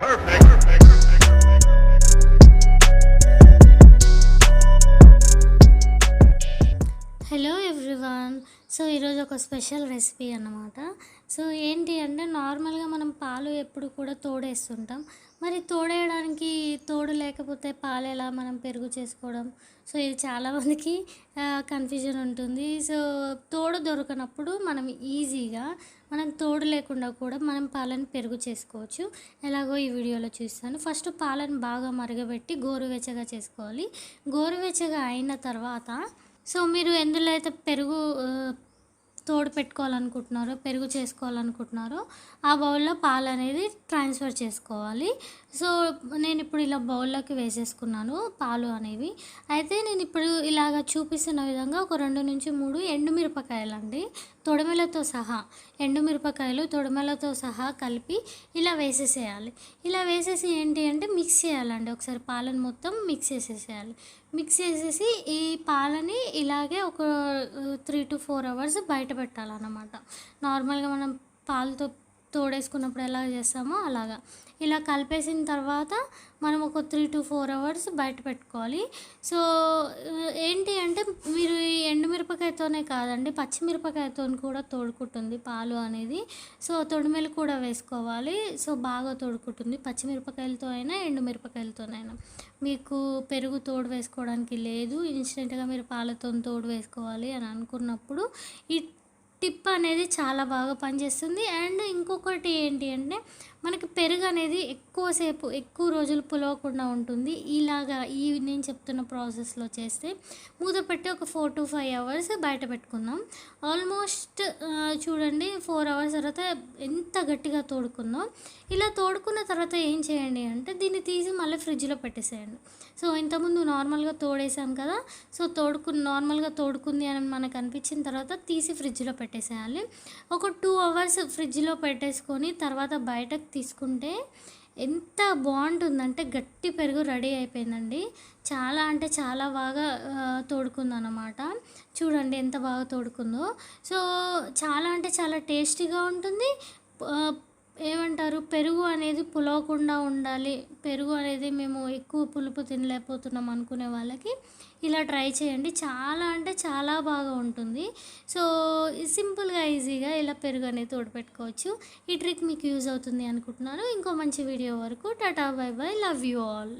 Perfect. Perfect. So ఈరోజు ఒక special recipe అన్నమాట. సో ఏంటి అంటే నార్మల్గా మనం పాలు ఎప్పుడు కూడా తోడేస్తుంటాం. మరి తోడేయడానికి తోడు లేకపోతే పాలు ఎలా మనం పెరుగు చేసుకోవడం? సో ఇది చాలామందికి కన్ఫ్యూజన్ ఉంటుంది. సో తోడు దొరకనప్పుడు మనం ఈజీగా మనం తోడు లేకుండా కూడా మనం పాలను పెరుగు చేసుకోవచ్చు. ఎలాగో ఈ వీడియోలో చూస్తాను. ఫస్ట్ పాలను బాగా మరగబెట్టి గోరువెచ్చగా చేసుకోవాలి. గోరువెచ్చగా అయిన తర్వాత సో మీరు ఎందులో అయితే పెరుగు తోడు పెట్టుకోవాలనుకుంటున్నారో పెరుగు చేసుకోవాలనుకుంటున్నారో ఆ బౌల్లో పాలు అనేది ట్రాన్స్ఫర్ చేసుకోవాలి. సో నేను ఇప్పుడు ఇలా బౌల్లోకి వేసేసుకున్నాను పాలు అనేవి. అయితే నేను ఇప్పుడు ఇలాగ చూపిస్తున్న విధంగా ఒక రెండు నుంచి మూడు ఎండుమిరపకాయలు అండి తొడమలతో సహా ఎండుమిరపకాయలు తొడమలతో సహా కలిపి ఇలా వేసేసేయాలి. ఇలా వేసేసి ఏంటి అంటే మిక్స్ చేయాలండి. ఒకసారి పాలను మొత్తం మిక్స్ చేసేసేయాలి. మిక్స్ చేసేసి ఈ పాలని ఇలాగే ఒక త్రీ టు ఫోర్ అవర్స్ బయట పెట్టాలన్నమాట. నార్మల్గా మనం పాలతో తోడేసుకున్నప్పుడు ఎలా చేస్తామో అలాగా. ఇలా కలిపేసిన తర్వాత మనం ఒక త్రీ టు ఫోర్ అవర్స్ బయట పెట్టుకోవాలి. సో ఏంటి అంటే మీరు ఈ ఎండుమిరపకాయతోనే కాదండి పచ్చిమిరపకాయతో కూడా తోడుకుంటుంది పాలు అనేది. సో తొడిమెలు కూడా వేసుకోవాలి. సో బాగా తోడుకుంటుంది పచ్చిమిరపకాయలతో అయినా ఎండుమిరపకాయలతోనైనా. మీకు పెరుగు తోడు వేసుకోవడానికి లేదు. ఇన్స్టెంట్గా మీరు పాలతో తోడు వేసుకోవాలి అని అనుకున్నప్పుడు ఈ టిప్ అనేది చాలా బాగా పనిచేస్తుంది. అండ్ ఇంకొకటి ఏంటి అంటే మనకి పెరుగు అనేది ఎక్కువసేపు ఎక్కువ రోజులు పులవకుండా ఉంటుంది. ఇలాగా ఈ నేను చెప్తున్న ప్రాసెస్లో చేస్తే మూత పెట్టి ఒక ఫోర్ టు ఫైవ్ అవర్స్ బయట పెట్టుకుందాం. ఆల్మోస్ట్ చూడండి ఫోర్ అవర్స్ తర్వాత ఎంత గట్టిగా తోడుకుందాం. ఇలా తోడుకున్న తర్వాత ఏం చేయండి అంటే దీన్ని తీసి మళ్ళీ ఫ్రిడ్జ్లో పెట్టేసేయండి. సో ఇంతకుముందు నార్మల్గా తోడేసాం కదా సో తోడుకు నార్మల్గా తోడుకుంది అని మనకు అనిపించిన తర్వాత తీసి ఫ్రిడ్జ్లో పెట్టేసేయాలి. ఒక టూ అవర్స్ ఫ్రిడ్జ్లో పెట్టేసుకొని తర్వాత బయటకు తీసుకుంటే ఎంత బాగుంటుందంటే గట్టి పెరుగు రెడీ అయిపోయిందండి. చాలా అంటే చాలా బాగా తోడుకుందనమాట చూడండి ఎంత బాగా తోడుకుందో. సో చాలా అంటే చాలా టేస్టీగా ఉంటుంది. ఏమంటారు? పెరుగు అనేది పులవకుండా ఉండాలి. పెరుగు అనేది మేము ఎక్కువ పులుపు తినలేకపోతున్నాం అనుకునే వాళ్ళకి ఇలా ట్రై చేయండి. చాలా అంటే చాలా బాగా ఉంటుంది. సో సింపుల్గా ఈజీగా ఇలా పెరుగు అనేది తోడుపెట్టుకోవచ్చు. ఈ ట్రిక్ మీకు యూజ్ అవుతుంది అనుకుంటున్నాను. ఇంకో మంచి వీడియో వరకు. Tata bye bye. Love you all.